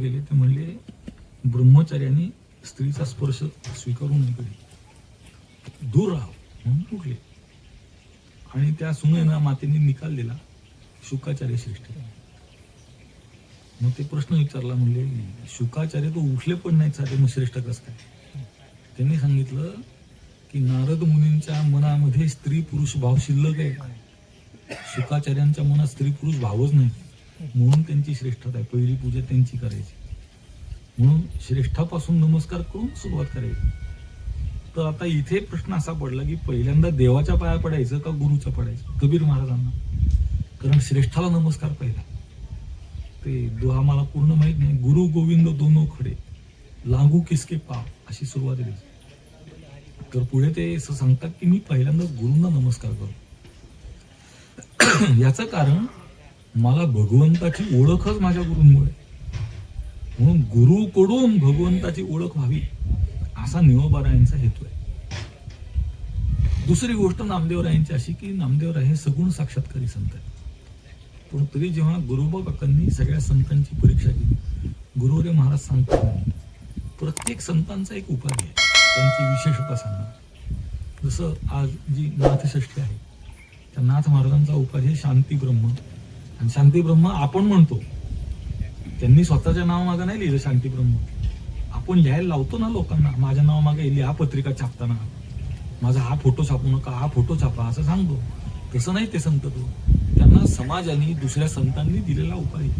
गेले ते म्हणले ब्रह्मचार्याने स्त्रीचा स्पर्श स्वीकारू नये दूर राहावं म्हणून उठले. आणि त्या सुनेना मातेने निकाल दिला शुकाचार्य श्रेष्ठ मग ते प्रश्न विचारला म्हणले शुकाचार्य तो उठले पण नाहीत साधे मग श्रेष्ठ कस काय? त्यांनी सांगितलं की नारद मुनींच्या मनामध्ये स्त्री पुरुष भाव शिल्लक आहे शुकाचार्यांच्या मनात स्त्री पुरुष भावच नाही. म्हणून त्यांची श्रेष्ठता आहे. पहिली पूजा त्यांची करायची. म्हणून श्रेष्ठापासून नमस्कार करून सुरुवात करायची तर आता इथे प्रश्न असा पडला की पहिल्यांदा देवाच्या पाया पडायचं का गुरुच्या पडायचं? कबीर महाराजांना. कारण श्रेष्ठाला नमस्कार पहिला. ते दुहा मला पूर्ण माहीत नाही. गुरु गोविंद दोनो खडे. लागू किसके पाप अशी सुरुवात दिली तर पुढे ते असं सांगतात की मी पहिल्यांदा गुरुंना नमस्कार करतो. याचं कारण मला भगवंताची ओळखच माझ्या गुरुंमुळे. म्हणून गुरुकडून भगवंताची ओळख व्हावी असा निळोबारायांचा हेतू आहे. दुसरी गोष्ट नामदेवरायांची अशी की नामदेवराय हे सगुण साक्षात्कारी संत आहेत. पण तरी जेव्हा गुरुबाबाकांनी सगळ्या संतांची परीक्षा केली गुरुवरे महाराज सांगतात प्रत्येक संतांचा एक उपाधी आहे. त्यांची विशेषता सांगणार जसं आज जी नाथषष्ठी आहे त्या नाथ महाराजांचा उपाधी आहे शांती ब्रह्म. आणि शांती ब्रह्म आपण म्हणतो त्यांनी स्वतःच्या नावामागं नाही लिहिलं शांती आपण लिहायला लावतो ना लोकांना. माझ्या नावामागे लिहा पत्रिका छापताना. माझा हा फोटो छापू नका हा फोटो छापा असं सांगतो. तसं नाही ते संत तो. त्यांना समाजाने दुसऱ्या संतांनी दिलेला उपाधी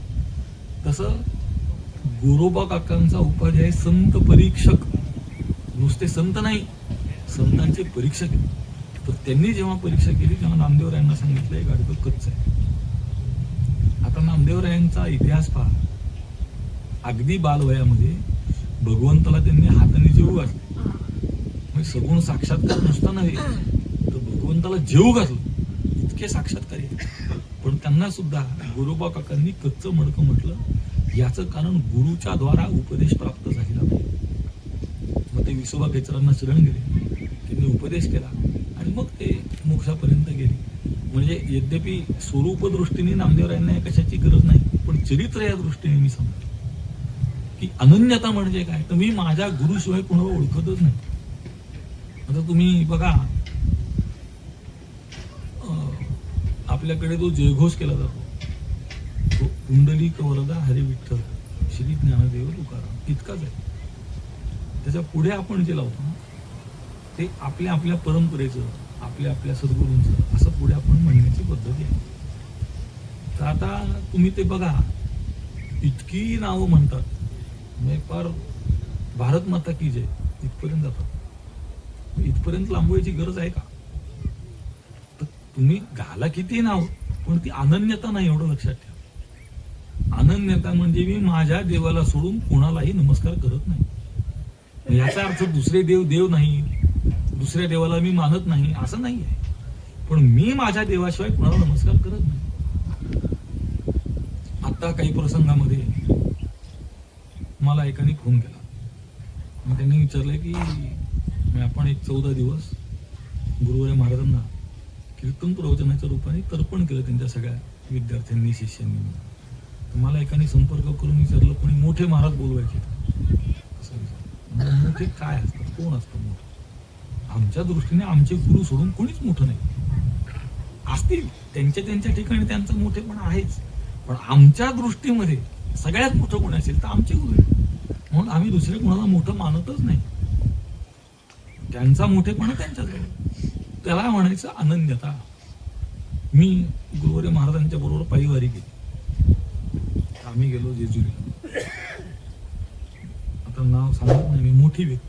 तसं गोरोबा काकांचा उपाध्याय आहे संत परीक्षक. नुसते संत नाही संतांचे परीक्षक तर त्यांनी जेव्हा परीक्षा केली तेव्हा नामदेवरायांना सांगितलं एक अडकत कच्च आहे. आता नामदेवरायांचा इतिहास पहा. अगदी बालवयामध्ये भगवंताला त्यांनी हाताने जेवू घातले. म्हणजे सगुण साक्षात्कार नुसता नव्हे तर भगवंताला जेवू घातलं. इतके साक्षात्कारी. पण त्यांना सुद्धा गुरुबा काकांनी कच्च मडकं म्हटलं याचं कारण गुरुच्या द्वारा उपदेश प्राप्त झालेला नाही. मग ते विसोबा खेचरांना शरण गेले. त्यांनी उपदेश केला आणि मग ते मोक्षापर्यंत गेले. म्हणजे यद्यपि स्वरूप दृष्टीने नामदेवरायांना कशाची गरज नाही पण चरित्र या दृष्टीने मी सांगतो. की अनन्यता म्हणजे काय? तर मी माझ्या गुरुशिवाय कोणाला ओळखतच नाही. आता तुम्ही बघा अं, आपल्याकडे जो जयघोष केला जातो. तो कुंडली कवरदा हरे विठ्ठल श्री ज्ञानदेव तुकाराम इतकाच आहे. त्याच्या पुढे आपण जे लावतो ना ते आपल्या आपल्या परंपरेचं आपल्या आपल्या सद्गुरूंचं असं पुढे आपण म्हणण्याची पद्धती आहे. तर आता तुम्ही ते बघा इतकी नावं म्हणतात. म्हणजे फार भारत माता की जय इथपर्यंत जातात इथपर्यंत लांबवायची गरज आहे का? तर तुम्ही घाला किती नाव पण ती अनन्यता नाही एवढं लक्षात ठेवा. अनन्यता म्हणजे मी माझ्या देवाला सोडून कोणालाही नमस्कार करत नाही. याचा अर्थ दुसरे देव देव नाही दुसऱ्या देवाला मी मानत नाही असं नाही आहे. पण मी माझ्या देवाशिवाय कोणाला नमस्कार करत नाही. आता काही प्रसंगामध्ये मला एकाने फोन केला. मग त्यांनी विचारलं की मी आपण एक चौदा दिवस गुरुवारी महाराजांना कीर्तन प्रवचनाच्या रूपाने तर्पण केलं त्यांच्या सगळ्या विद्यार्थ्यांनी शिष्यांनी. तर मला एकाने संपर्क करून विचारलं कोणी मोठे महाराज बोलवायचे? असं मोठे काय असतात कोण असतं मोठं? आमच्या दृष्टीने आमचे गुरु सोडून कोणीच मोठं नाही. असतील त्यांच्या त्यांच्या ठिकाणी त्यांचं मोठेपणा आहेच. पण आमच्या दृष्टीमध्ये सगळ्यात मोठं कोण असेल तर आमचे गुरु म्हणून आम्ही दुसरे कोणाला मोठं मानतच नाही. त्यांचा मोठेपणा त्यांच्याजवळ त्याला म्हणायचं अनन्यता. मी गुरुवारी महाराजांच्या बरोबर पायीवारी गेली आम्ही गेलो जेजुरीला. आता नाव सांगत नाही मी मोठी व्यक्ती.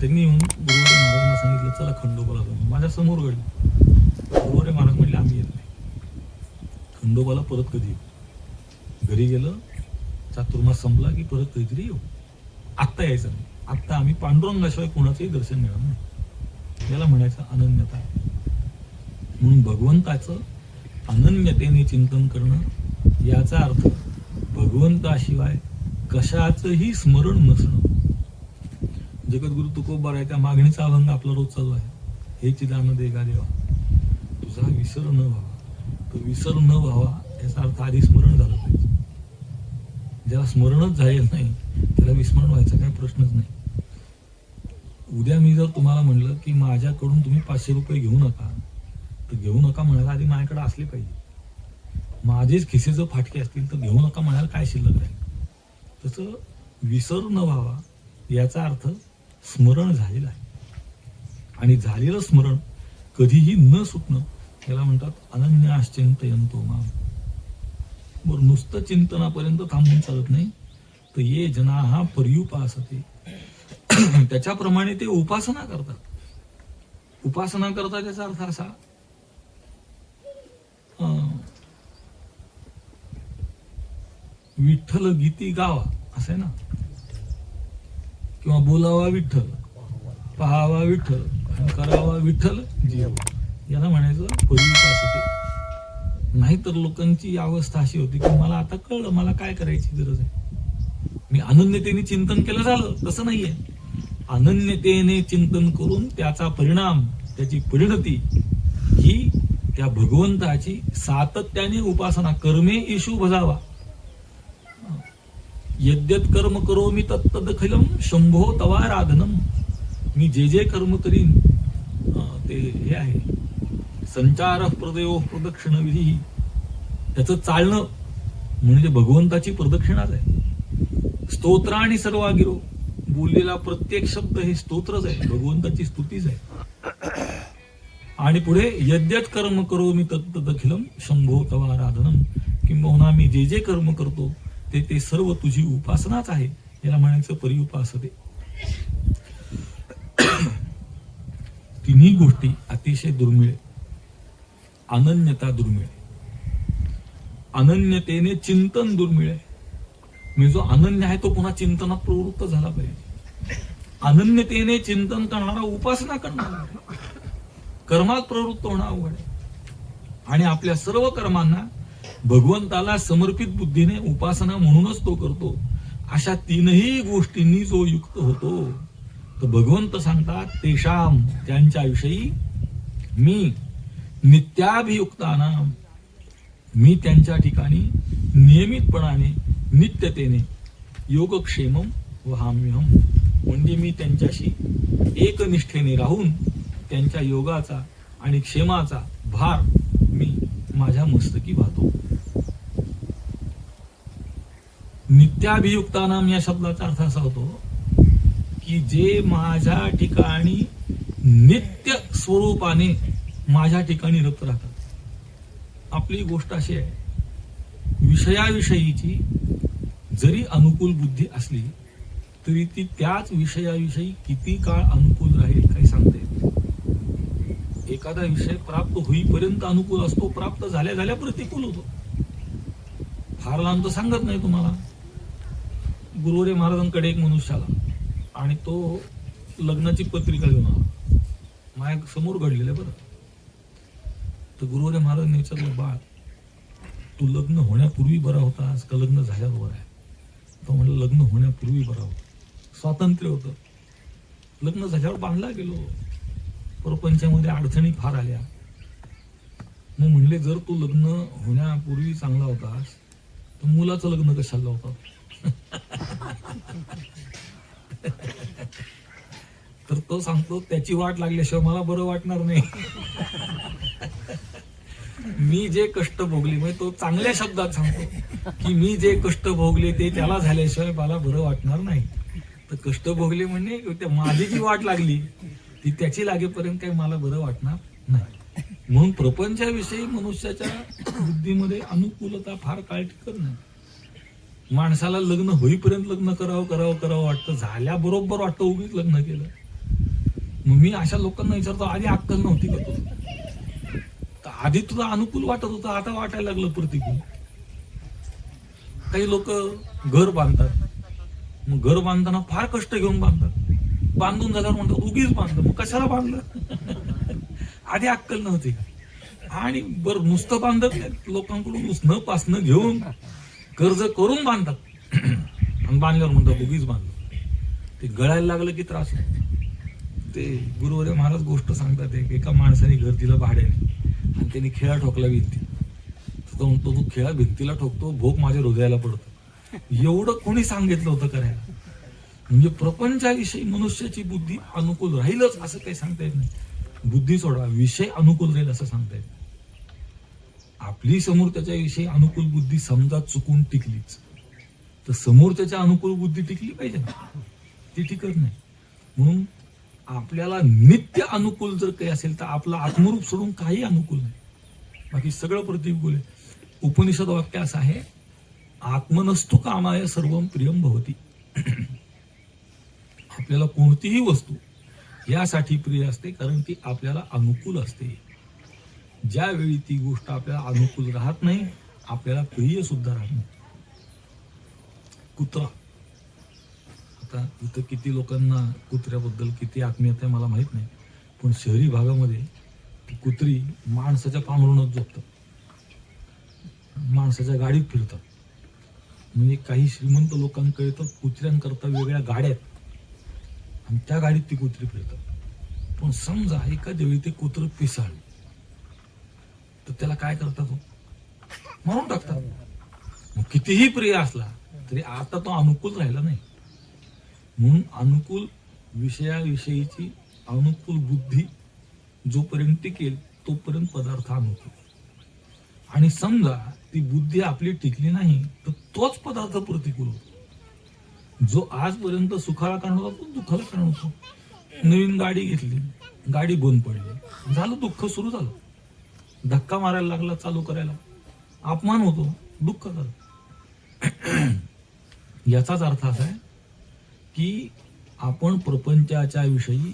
त्यांनी येऊन गुरुवारी महाराजांना सांगितलं चला खंडोबाला जाऊ माझ्यासमोर घडली. गुरुवारी महाराज म्हणले आम्ही येत नाही. खंडोबाला परत कधी येऊ? घरी गेलं चातुर्मास संपला की परत कधीतरी येऊ. आत्ता यायचं नाही. आत्ता आम्ही पांडुरंगाशिवाय कोणाचंही दर्शन मिळणार नाही. याला म्हणायचं अनन्यता. म्हणून भगवंताचं अनन्यतेने चिंतन करणं याचा अर्थ भगवंताशिवाय कशाचंही स्मरण नसणं. जगद्गुरु तुकोबार आहे त्या मागणीचा अभंग आपला रोज चालू आहे. हे चिदान देगा देवा तुझा विसर न व्हावा. तो विसर न व्हावा याचा अर्थ आधी स्मरण झालं पाहिजे. ज्याला स्मरणच झालेलं नाही त्याला विस्मरण व्हायचा काही प्रश्नच नाही. उद्या मी जर तुम्हाला म्हणलं की माझ्याकडून तुम्ही पाचशे रुपये घेऊ नका तर घेऊ नका म्हणायला आधी माझ्याकडे असले पाहिजे. माझेच खिसे जर फाटके असतील तर घेऊ नका म्हणायला काय शिल्लक राहील? तसं विसर न व्हावा याचा अर्थ स्मरण झालेलं आहे. आणि झालेलं स्मरण कधीही न सुटणं त्याला म्हणतात अनन्य आश्चिंतयंतो माम. बर नुसतं चिंतनापर्यंत थांबून चालत नाही. तर ये जना हा पर्युपासते. त्याच्याप्रमाणे ते उपासना करतात. उपासना करतात याचा अर्थ असा विठ्ठल गीती गावा असे ना? किंवा बोलावा विठ्ठल पहावा विठ्ठल आणि करावा विठ्ठल जीव. याला म्हणायचं परिपासते नाहीतर लोकांची अवस्था अशी होती की मला आता कळलं मला काय करायची गरज आहे? मी अनन्यतेने चिंतन केलं झालं तसं नाहीये. अनन्यतेने चिंतन करून त्याचा परिणाम त्याची परिणती ही त्या भगवंताची सातत्याने उपासना कर्मे इशू भजावा. यद्यत कर्म करो मी तत्तदखिलम शंभो तवा राधनम मी जे जे कर्म करीन अं, ते हे आहे. संचार प्रदेव प्रदक्षिण विधी त्याचं चालणं म्हणजे भगवंताची प्रदक्षिणाच आहे. स्तोत्र आणि सर्वागिरो. बोललेला प्रत्येक शब्द हे स्तोत्रच आहे. भगवंताची स्तुतीच आहे. आणि पुढे यद्यत कर्म करो मी तत्तदखिलम शंभो तवा आराधनम. किंबहुना मी जे जे कर्म करतो ते ते सर्व तुझी उपासनाच आहे. याला म्हणायचं परिउपासते. तिन्ही गोष्टी अतिशय दुर्मिळ. अनन्यता दुर्मिळ अनन्यतेने चिंतन दुर्मिळ आहे. म्हणजे जो अनन्य आहे तो पुन्हा चिंतनात प्रवृत्त झाला पाहिजे. अनन्यतेने चिंतन करणारा उपासना करणारा कर्मात प्रवृत्त होणं अवघड आहे. आणि आपल्या सर्व कर्मांना भगवंताला समर्पित बुद्धीने उपासना म्हणूनच तो करतो. अशा तीनही गोष्टींनी जो युक्त होतो तर भगवंत सांगतात तेशाम त्यांच्याविषयी मी नित्याभियुक्ताना मी त्यांच्या ठिकाणी नियमितपणाने नित्यतेने योगक्षेम वहाम्यहम म्हणजे मी त्यांच्याशी एकनिष्ठेने राहून त्यांच्या योगाचा आणि क्षेमाचा भार मी माझ्या मस्तकी वाहतो. नित्याभियुक्तानाम या शब्दाचा अर्थ असा होतो की जे माझ्या ठिकाणी नित्य स्वरूपाने माझ्या ठिकाणी रक्त राहतात. आपली गोष्ट अशी आहे विषयाविषयीची जरी अनुकूल बुद्धी असली तरी ती त्याच विषयाविषयी किती काळ अनुकूल राहील काही सांगता येत एखादा विषय प्राप्त होईपर्यंत अनुकूल असतो प्राप्त झाल्या झाल्या प्रतिकूल होतो. फार लांब तर सांगत नाही तुम्हाला. गुरुवरे महाराजांकडे एक मनुष्य आला आणि तो लग्नाची पत्रिका घेऊन आला. माझ्यासमोर घडलेलं आहे बरं. तर गुरुवारी महाराजांनी विचारलं बाळ तू लग्न होण्यापूर्वी बरा होतास का लग्न झाल्यावर आहे? तो म्हणलं लग्न होण्यापूर्वी बरा होता. स्वातंत्र्य होतं. लग्न झाल्यावर बांधला गेलो. प्रपंचामध्ये अडचणी फार आल्या. मग म्हणले जर तू लग्न होण्यापूर्वी चांगला होतास तर मुलाचं लग्न कशाला होतं? तर तो सांगतो त्याची वाट लागल्याशिवाय मला बरं वाटणार नाही. मी जे कष्ट भोगले म्हणजे तो चांगल्या शब्दात सांगतो की मी जे कष्ट भोगले ते त्याला झाल्याशिवाय मला बरं वाटणार नाही. तर कष्ट भोगले म्हणजे माझी जी वाट लागली ती त्याची लागेपर्यंत काही मला बरं वाटणार नाही. म्हणून प्रपंचाविषयी मनुष्याच्या बुद्धीमध्ये अनुकूलता फार काळ टिकत नाही. माणसाला लग्न होईपर्यंत लग्न करावं करावं करावं वाटतं. झाल्याबरोबर वाटतं उगीच लग्न केलं. मग मी अशा लोकांना विचारतो आधी अक्कल नव्हती का तुला तर आधी तुला अनुकूल वाटत होतं आता वाटायला लागलं प्रतिकूल काही लोक घर बांधतात. मग घर बांधताना फार कष्ट घेऊन बांधतात. बांधून झाल्यावर म्हणतात उगीच बांधलं. मग कशाला बांधलं? आधी अक्कल नव्हती. आणि बर नुसतं बांधत नाहीत लोकांकडून न पासनं घेऊन कर्ज करून बांधतात. आणि बांधल्यावर म्हणतात उगीच बांधलं. ते गळायला लागलं की त्रास होतो. ते गुरुवर्य महाराज गोष्ट सांगतात एक एका माणसाने घर दिलं भाड्याने. आणि त्यांनी खेळा ठोकला भिंती. तो म्हणतो तू खेळा भिंतीला ठोकतो भोग माझ्या हृदयाला पडतो. एवढं कोणी सांगितलं होतं करायला? म्हणजे प्रपंचाविषयी मनुष्याची बुद्धी अनुकूल राहीलच असं काही सांगता येत नाही. बुद्धी सोडा विषय अनुकूल राहील असं सांगता येत नाही. आपली समोर त्याच्याविषयी अनुकूल बुद्धी समजा चुकून टिकलीच. तर समोर त्याच्या अनुकूल बुद्धी टिकली पाहिजे ना? ती टिकत नाही. म्हणून आपल्याला नित्य अनुकूल जर काही असेल तर आपलं आत्मरूप सोडून काही अनुकूल नाही. बाकी सगळं प्रतिकूल आहे उपनिषद वाक्य असं आहे आत्मनस्तू कामाय सर्व प्रियम भवती. आपल्याला कोणतीही वस्तू यासाठी प्रिय असते कारण ती आपल्याला अनुकूल असते. ज्यावेळी ती गोष्ट आपल्याला अनुकूल राहत नाही आपल्याला प्रिय सुद्धा राहत नाही. कुत्रा आता इथं किती लोकांना कुत्र्याबद्दल किती आत्मीयता आहे मला माहीत नाही. पण शहरी भागामध्ये ती कुत्री माणसाच्या पांघरूनच झोपतात. माणसाच्या गाडीत फिरतात. म्हणजे काही श्रीमंत लोकांकडे तर कुत्र्यांकरता वेगळ्या गाड्या आहेत. आणि त्या गाडीत ती कुत्री फिरतात. पण समजा एखाद्या वेळी ते कुत्र पिसाळ तर त्याला काय करतात हो? मारून टाकतात. मग कितीही प्रिय असला तरी आता तो अनुकूल राहिला नाही. म्हणून अनुकूल विषयाविषयीची अनुकूल बुद्धी जोपर्यंत टिकेल तोपर्यंत पदार्थ अनुकूल. आणि समजा ती बुद्धी आपली टिकली नाही तर तोच पदार्थ प्रतिकूल होतो. जो आजपर्यंत सुखाला कारण होता तो दुःखाला कारण होतो. नवीन गाडी घेतली गाडी बंद पडली झालं दुःख सुरू झालं. धक्का मारायला लागला चालू करायला. अपमान होतो दुःख झालं. याचाच अर्थ असा आहे की आपण प्रपंचाच्या विषयी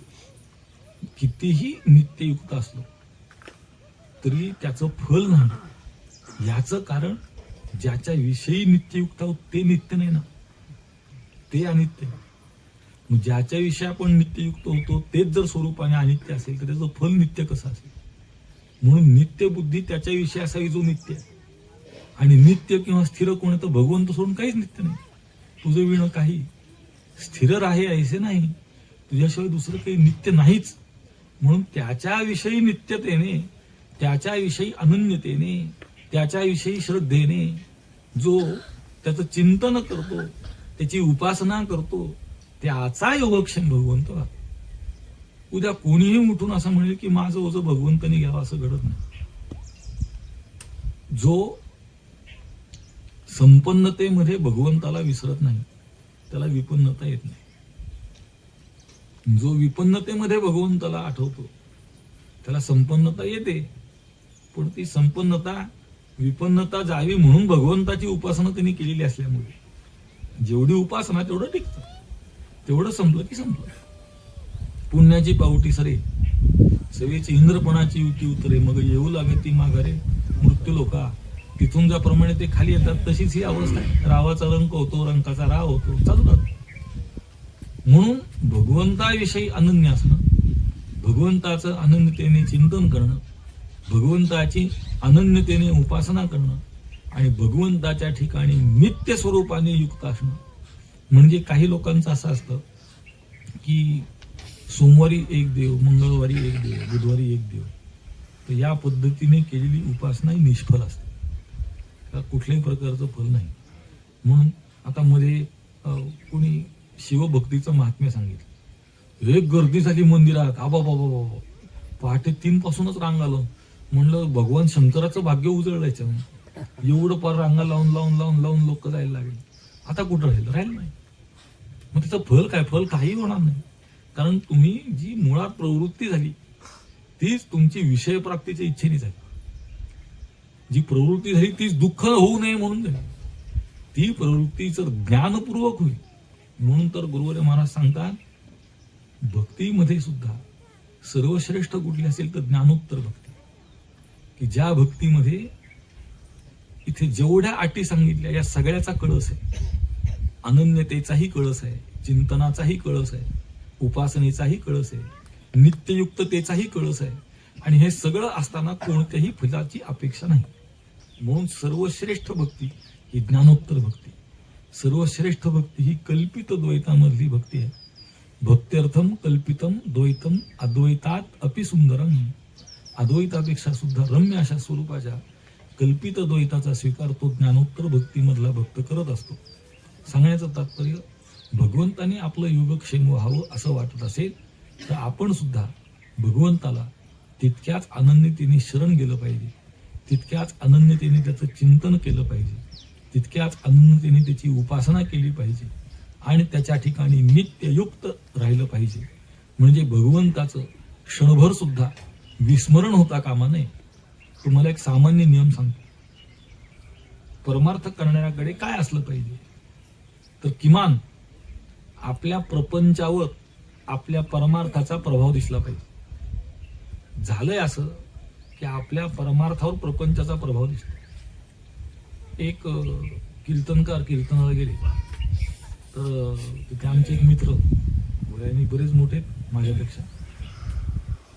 कितीही नित्ययुक्त असलो तरी त्याचं फल नाही याचं कारण ज्याच्या विषयी नित्ययुक्त आहोत ते नित्य नाही ना. ते अनित्य. आहे. ज्याच्या विषयी आपण नित्ययुक्त होतो तेच जर स्वरूपाने अनित्य असेल तर त्याचं फल नित्य कसं असेल? म्हणून नित्य बुद्धी त्याच्या विषयी असावी जो नित्य आहे. आणि नित्य किंवा स्थिर कोण तर भगवंत सोडून काहीच नित्य नाही. तुझं विणं काही. स्थिर राहे ऐसे नाही. तुझ्याशिवाय दुसरं काही नित्य नाहीच. म्हणून त्याच्याविषयी नित्यतेने त्याच्याविषयी अनन्यतेने त्याच्याविषयी श्रद्धेने जो त्याचं चिंतन करतो त्याची उपासना करतो त्याचा योगक्षेम भगवंत उद्या कोणीही उठून असं म्हणेल की माझं ओझं भगवंताने घ्यावं असं घडत नाही. जो संपन्नतेमध्ये भगवंताला विसरत नाही त्याला विपन्नता येत नाही. जो विपन्नतेमध्ये भगवंताला आठवतो त्याला संपन्नता येते. पण ती संपन्नता विपन्नता जावी म्हणून भगवंताची उपासना त्यांनी केलेली असल्यामुळे जेवढी उपासना तेवढं टिकतं. तेवढं संपलं की संपलं. पुण्याची पावटी सरे सवेची इंद्रपणाची युती उतरे मग येऊ लागे ती माघारे मृत्यू लोका. तिथून ज्याप्रमाणे ते खाली येतात तशीच ही अवस्था आहे. रावाचा रंग होतो रंकाचा राव होतो चालू राहतो. म्हणून भगवंताविषयी अनन्य असणं भगवंताचं अनन्यतेने चिंतन करणं भगवंताची अनन्यतेने उपासना करणं आणि भगवंताच्या ठिकाणी नित्य स्वरूपाने युक्त असणं. म्हणजे काही लोकांचं असं असतं की सोमवारी एक देव मंगळवारी एक देव बुधवारी एक देव. तर या पद्धतीने केलेली उपासना ही निष्फल असते. कुठल्याही प्रकारचं फल नाही. म्हणून आता मध्ये कोणी शिवभक्तीचं महात्म्य सांगितलं. एक गर्दी झाली मंदिरात आबा बाबा बाबा पहाटे तीन पासूनच रांग आलं. म्हणलं भगवान शंकराचं भाग्य उजळलं एवढं पार रांगा लावून लावून लावून लावून लोक जायला लागले. आता कुठं राहील? राहील नाही. मग त्याचं फल काय? फल काही होणार नाही. कारण तुम्ही जी मुळात प्रवृत्ती झाली तीच तुमची विषय प्राप्तीच्या इच्छेने झाली जी प्रवृत्ती झाली तीच दुःख होऊ नये म्हणून झाली. ती प्रवृत्ती जर ज्ञानपूर्वक होईल म्हणून तर गुरुवारी महाराज सांगतात भक्तीमध्ये सुद्धा सर्वश्रेष्ठ कुठली असेल तर ज्ञानोत्तर भक्ती. की ज्या भक्तीमध्ये इथे जेवढ्या अटी सांगितल्या या सगळ्याचा कळस आहे. अनन्यतेचाही कळस आहे चिंतनाचाही कळस आहे उपासनेचाही कळस आहे नित्ययुक्ततेचाही कळस आहे. आणि हे सगळं असताना कोणत्याही फुलाची अपेक्षा नाही. म्हणून सर्वश्रेष्ठ भक्ती ही ज्ञानोत्तर भक्ती. सर्वश्रेष्ठ भक्ती ही कल्पित द्वैतामधली भक्ती आहे. भक्त्यर्थम कल्पितम द्वैतम अद्वैतात अपि सुंदरम. अद्वैतापेक्षा सुद्धा रम्य अशा स्वरूपाच्या कल्पित द्वैताचा स्वीकार तो ज्ञानोत्तर भक्तीमधला भक्त करत असतो. सांगण्याचं तात्पर्य भगवंताने आपलं योगक्षेम व्हावं असं वाटत असेल तर आपण सुद्धा भगवंताला तितक्याच आनंदीतीने शरण गेलं पाहिजे. तितक्याच अनन्यतेने त्याचं चिंतन केलं पाहिजे. तितक्याच अनन्यतेने त्याची उपासना केली पाहिजे. आणि त्याच्या ठिकाणी नित्ययुक्त राहिलं पाहिजे. म्हणजे भगवंताचं क्षणभर सुद्धा विस्मरण होता कामा नये. तुम्हाला एक सामान्य नियम सांगतो. परमार्थ करणाऱ्याकडे काय असलं पाहिजे? तर किमान आपल्या प्रपंचावर आपल्या परमार्थाचा प्रभाव दिसला पाहिजे. झालंय असं की आपल्या परमार्थावर प्रपंचाचा प्रभाव दिसतो. एक कीर्तनकार कीर्तनाला गेले तर तिथे आमचे एक मित्र वयाने बरेच मोठे माझ्यापेक्षा.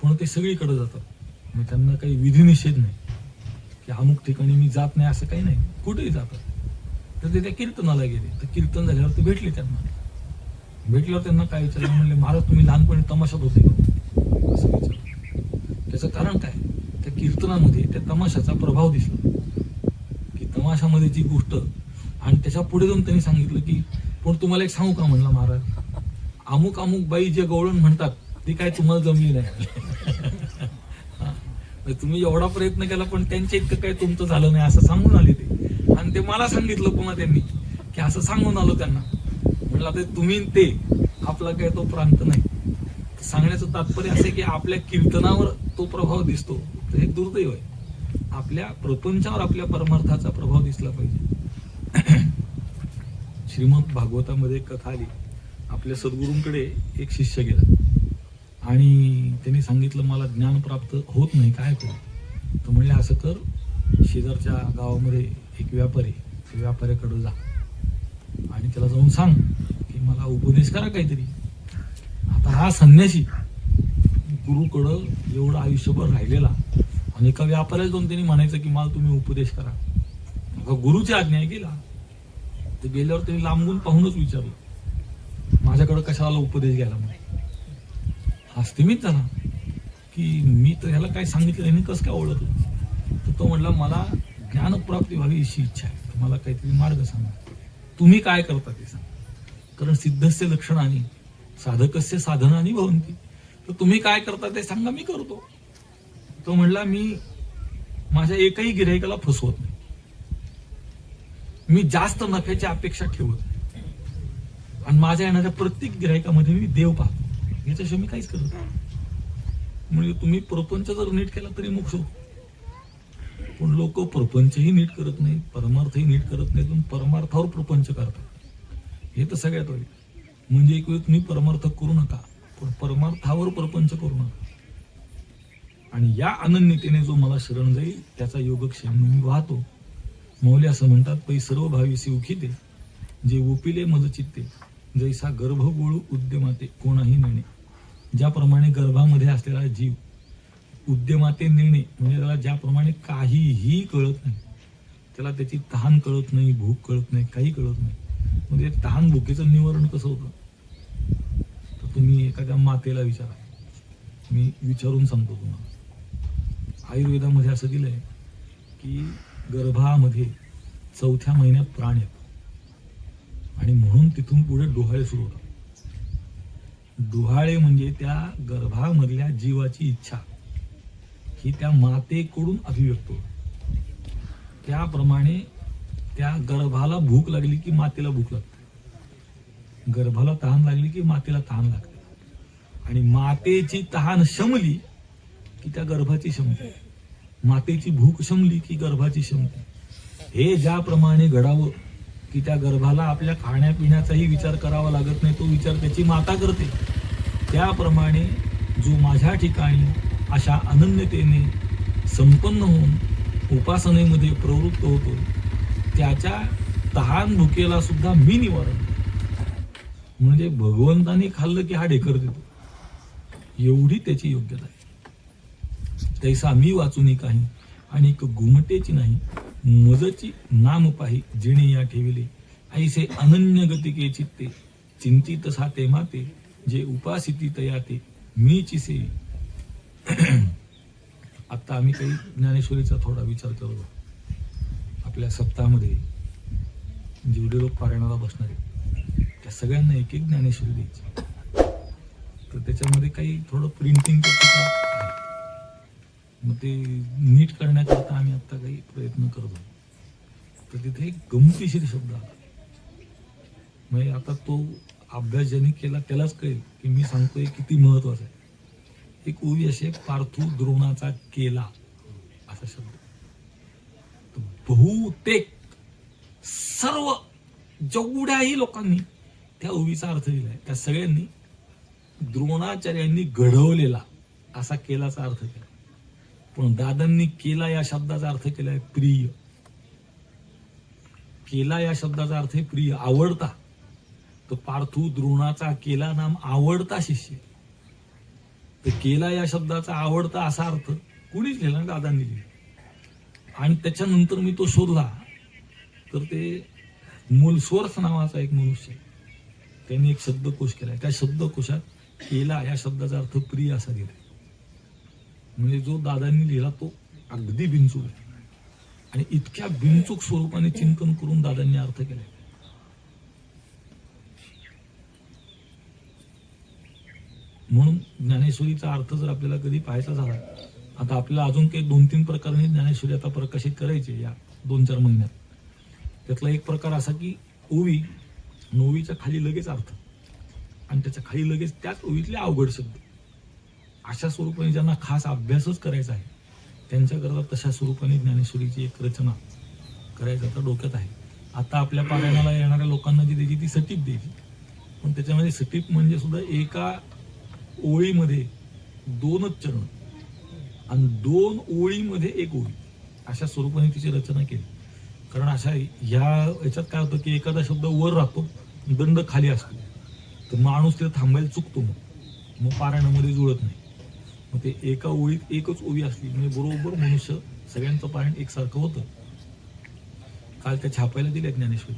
पण ते सगळीकडे जातात. मग त्यांना काही विधिनिषेध नाही. की अमुक ठिकाणी मी जात नाही असं काही नाही. कुठेही जातात. तर ते त्या कीर्तनाला गेले. तर कीर्तन झाल्यावर ते भेटले त्यांना. भेटल्यावर त्यांना काय विचारलं? म्हणले महाराज तुम्ही लहानपणी तमाशात होते असं विचारलं. त्याचं कारण काय? त्या कीर्तनामध्ये त्या तमाशाचा प्रभाव दिसला. की तमाशामध्ये जी गोष्ट आणि त्याच्या पुढे जाऊन त्यांनी सांगितलं की पण तुम्हाला एक सांगू का म्हणला महाराज? अमुक अमुक बाई जे गवळण म्हणतात ती काय तुम्हाला जमली नाही म्हणजे तुम्ही एवढा प्रयत्न केला पण त्यांच्या इतकं काही तुमचं झालं नाही असं सांगून आले ते. आणि ते मला सांगितलं पुन्हा त्यांनी की असं सांगून आलो त्यांना. म्हटलं आता तुम्ही ते आपला काय तो प्रांत नाही. सांगण्याचं तात्पर्य असं की आपल्या कीर्तनावर तो प्रभाव दिसतो. तर हे दुर्दैव आहे. आपल्या प्रपंचावर आपल्या परमार्थाचा प्रभाव दिसला पाहिजे. श्रीमंत भागवतामध्ये एक कथा आली. आपल्या सद्गुरूंकडे एक शिष्य गेला. आणि त्यांनी सांगितलं मला ज्ञान प्राप्त होत नाही काय करू? तर म्हणले असं कर शेजारच्या गावामध्ये एक व्यापारी आहे. त्या जा. आणि त्याला जाऊन सांग की मला उपदेश करा काहीतरी. आता हा संन्यासी गुरुकडं एवढं आयुष्यभर राहिलेला आणि एका व्यापाऱ्याला जाऊन त्यांनी म्हणायचं की मला तुम्ही उपदेश करा. मग गुरुची आज्ञा आहे गेला ते गेल्यावर त्यांनी लांबून पाहूनच विचारलं माझ्याकडं कशाला उपदेश घ्यायला म्हणे? हस्तिमित झाला की मी तर ह्याला काय सांगितलं नाही कसं काय ओळखलं? तर तो म्हणला मला ज्ञानप्राप्ती व्हावी अशी इच्छा आहे. तर मला काहीतरी मार्ग सांगा. तुम्ही काय करता ते सांगा. कारण सिद्धस्य लक्षणाने साधकस्य साधनानी भवंती तर तुम्ही काय करता ते सांगा मी करतो. तो म्हणला मी माझ्या एकही गिरायकाला फसवत नाही. मी जास्त नफ्याची अपेक्षा ठेवत नाही. आणि माझ्या येणाऱ्या प्रत्येक गिरायकामध्ये मी देव पाहतो. याच्याशिवाय मी काहीच करत नाही. म्हणजे तुम्ही प्रपंच जर नीट केला तरी मोक्ष पण लोक प्रपंचही नीट करत नाहीत परमार्थही नीट करत नाहीत पण परमार्थावर प्रपंच करतात. हे तर सगळ्यात वाईट म्हणजे एक वेळ तुम्ही परमार्थ करू नका पण परमार्थावर प्रपंच करू नका. आणि या अनन्यतेने जो मला शरण जाईल त्याचा योगक्षेम मी वाहतो. मौल्य असं म्हणतात पै सर्व भावीसी उखिते जे उपिले मज चित्ते जैसा गर्भगोळू उद्यमाते कोणाही नेणे. ज्याप्रमाणे गर्भामध्ये असलेला जीव उद्यमाते नेणे म्हणजे त्याला ज्याप्रमाणे काहीही कळत नाही त्याला त्याची तहान कळत नाही भूक कळत नाही काही कळत नाही. म्हणजे तहान भुकेचं निवारण कसं होतं? तर तुम्ही एखाद्या मातेला विचारा. मी विचारून सांगतो तुम्हाला. आयुर्वेदामध्ये असं दिलं आहे की गर्भामध्ये चौथ्या महिन्यात प्राण येतो. आणि म्हणून तिथून पुढे डोहाळे सुरू होतात. डोहाळे म्हणजे त्या गर्भामधल्या जीवाची इच्छा. ही त्या मातेकडून अभिव्यक्त होते. त्याप्रमाणे त्या गर्भाला भूक लागली की मातेला भूक लागते. गर्भाला तहान लागली की मातेला तहान लागते. आणि मातेची तहान शमली की त्या गर्भाची शमते मातेची भूक शमली की गर्भाची शमते? हे ज्याप्रमाणे घडावं की त्या गर्भाला आपल्या खाण्यापिण्याचाही विचार करावा लागत नाही तो विचार त्याची माता करते. त्याप्रमाणे जो माझ्या ठिकाणी अशा अनन्यतेने संपन्न होऊन उपासनेमध्ये प्रवृत्त होतो त्याच्या तहान भुकेला सुद्धा मी निवारण म्हणजे भगवंताने खाल्लं की हा ढेकर देतो. एवढी त्याची योग्यता आहे. तैसा मी वाचूनी काही आणि एक घुमटेची नाही मजची नाम पाही जिणे या ठेविले. ऐसे अनन्य गतिके चित्ते चिंतित साते माते जे उपासिती तयाते मी चिसे. आत्ता आम्ही काही ज्ञानेश्वरीचा थोडा विचार करतो आपल्या सप्ताहामध्ये जेवढे लोक पारायणाला बसणारे त्या सगळ्यांना एक एक ज्ञानेश्वरी द्यायची. तर त्याच्यामध्ये काही थोडं प्रिंटिंग करतो मग ते नीट करण्याकरता आम्ही आता काही प्रयत्न करतो. तर तिथे एक गमतीशीर शब्द आला. म्हणजे आता तो अभ्यास ज्यांनी केला त्यालाच कळेल की मी सांगतोय किती महत्त्वाचा आहे. एक ओवी असे पार्थू द्रोणाचा केला असा शब्द. बहुतेक सर्व जेवढ्याही लोकांनी त्या ओवीचा अर्थ दिलाय त्या सगळ्यांनी द्रोणाचार्यांनी घडवलेला असा केलाचा अर्थ केला. पण दादांनी केला या शब्दाचा अर्थ केलाय प्रिय. केला या शब्दाचा अर्थ आहे प्रिय. आवडता. तर पार्थू द्रोणाचा केला नाम आवडता शिष्य. तर केला या शब्दाचा आवडता असा अर्थ कुणीच लिहिला ना दादांनी लिहिला. आणि त्याच्यानंतर मी तो शोधला. तर ते मूलस्वर्थ नावाचा एक मनुष्य त्यांनी एक शब्दकोश केला त्या शब्दकोशात केला या शब्दाचा अर्थ प्रिय असा दिलाय म्हणजे जो दादांनी लिहिला तो अगदी बिनचूक. आहे आणि इतक्या बिनचूक स्वरूपाने चिंतन करून दादांनी अर्थ केला. म्हणून ज्ञानेश्वरीचा अर्थ जर आपल्याला कधी पाहायचा झाला आता आपल्याला अजून काही दोन तीन प्रकारांनी ज्ञानेश्वरी आता प्रकाशित करायचे या दोन चार महिन्यात. त्यातला एक प्रकार असा की ओवी नोवीच्या खाली लगेच अर्थ. आणि त्याच्याखाली लगेच त्याच ओवीतले अवघड शब्द. अशा स्वरूपाने ज्यांना खास अभ्यासच करायचा आहे त्यांच्याकरता तशा स्वरूपाने ज्ञानेश्वरीची एक रचना करायचं आता डोक्यात आहे. आता आपल्या पारायणाला येणाऱ्या लोकांना जी द्यायची ती सटीप द्यायची. पण त्याच्यामध्ये सटीप म्हणजे सुद्धा एका ओळीमध्ये दोनच चरण आणि दोन ओळीमध्ये एक ओळी. अशा स्वरूपाने तिची रचना केली. कारण अशा ह्या याच्यात काय होतं की एखादा शब्द वर राहतो दंड खाली असतो. तर माणूस तिथे थांबायला चुकतो मग. मग पारायणामध्ये जुळत नाही. मग ते एका ओळीत एकच ओळी असली म्हणजे बरोबर मनुष्य सगळ्यांचं पारायण एकसारखं होतं. काल त्या छापायला दिल्या ज्ञानेश्वरी.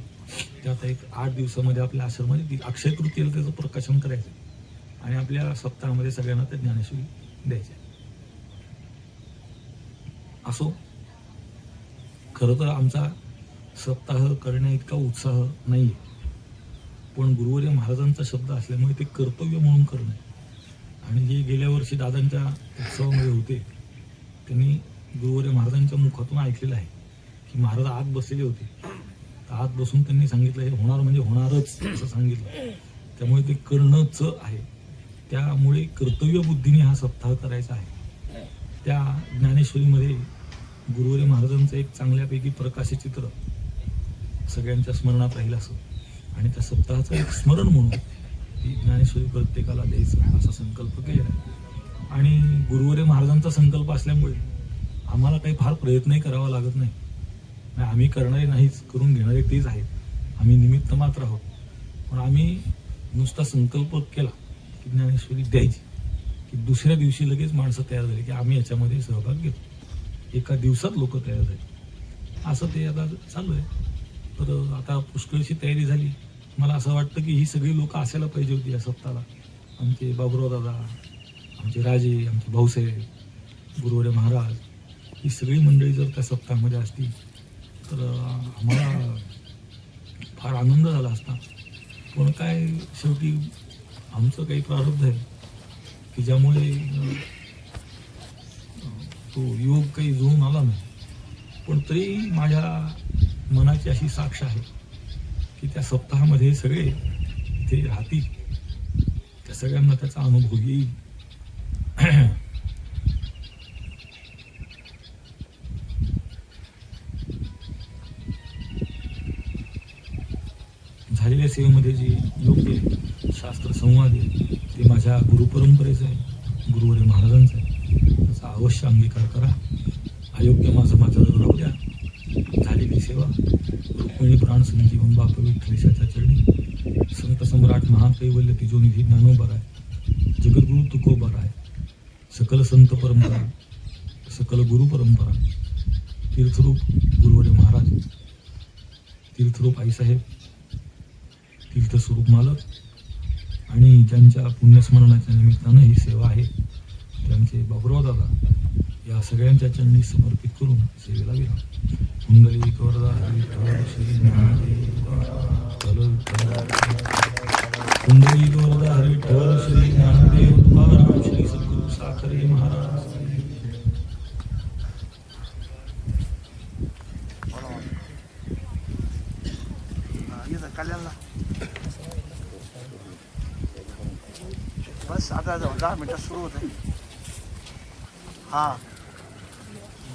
ते आता एक आठ दिवसामध्ये आपल्या आश्रमाने अक्षय तृतीयेला त्याचं प्रकाशन करायचं. आणि आपल्या सप्ताहामध्ये सगळ्यांना त्या ज्ञानेश्वरी द्यायच्या. असो. खरं तर आमचा सप्ताह करण्या इतका उत्साह नाही पण गुरुवर्य महाराजांचा शब्द असल्यामुळे ते कर्तव्य म्हणून करणं आणि जे गेल्या वर्षी दादांच्या उत्सवामध्ये होते. त्यांनी गुरुवर्य महाराजांच्या मुखातून ऐकलेलं आहे की महाराज आत बसलेले होते. आत बसून त्यांनी सांगितलं हे होणार म्हणजे होणारच असं सांगितलं. त्यामुळे ते करणंच आहे. त्यामुळे कर्तव्य बुद्धीने हा सप्ताह करायचा आहे. त्या ज्ञानेश्वरीमध्ये गुरुवर्य महाराजांचं एक चांगल्यापैकी प्रकाशित चित्र सगळ्यांच्या स्मरणात राहील असं. आणि त्या सप्ताहाचं एक स्मरण म्हणून ही ज्ञानेश्वरी प्रत्येकाला द्यायचं असा संकल्प केला आणि गुरुवरे महाराजांचा संकल्प असल्यामुळे आम्हाला काही फार प्रयत्नही करावा लागत नाही. नाही, आम्ही करणारे नाहीच करून घेणारे तेच आहेत. आम्ही निमित्त मात्र आहोत. पण आम्ही नुसता संकल्प केला की ज्ञानेश्वरी द्यायची. की दुसऱ्या दिवशी लगेच माणसं तयार झाली की आम्ही याच्यामध्ये सहभाग घेतो एका दिवसात लोक तयार झाली. असं ते आता चालू आहे. तर आता पुष्कळशी तयारी झाली. मला असं वाटतं की ही सगळी लोक असायला पाहिजे होती या सप्ताला आमचे बाबुराव दादा आमचे राजे आमचे भाऊसाहेब गुरुवरे महाराज ही सगळी मंडळी जर त्या सप्ताहामध्ये असती तर आम्हाला फार आनंद झाला असता. पण काय शेवटी आमचं काही प्रारब्ध आहे की ज्यामुळे तो योग काही जुळून आला नाही. पण तरी माझ्या मनाची अशी साक्ष आहे. की त्या सप्ताहामध्ये सगळे ते राहतील. त्या सगळ्यांना त्याचा अनुभव येईल. झालेल्या सेवेमध्ये जे योग्य शास्त्र संवाद आहे ते माझ्या गुरुपरंपरेचं आहे गुरुवरे महाराजांचं आहे. त्याचा अवश्य अंगीकार करा. अयोग्य माझं माझं राहू द्या. झालेली सेवा रुक्मिणी प्राण संजीवन बाप विठ्ठलेशाच्या चरणी. संत सम्राट महाकैवल्य तिजोनिधी ज्ञानोबराय जगद्गुरु तुकोबराय सकल संत परंपरा सकल गुरु परंपरा तीर्थरूप गुरुवरे महाराज तीर्थरूप आईसाहेब तीर्थस्वरूप मालक आणि ज्यांच्या पुण्यस्मरणाच्या निमित्तानं ही सेवा आहे त्यांचे बाबुराव दादा. या सगळ्यांच्या चरणी समर्पित करून सेवेला विराम. कुंडली कोरदा कुंडली श्री हरी विठ्ठल श्री ज्ञानदेव तुकाराम श्री सद्गुरु साखरे महाराज. बस आता जाऊ दहा मिनिटात सुरू होते हा.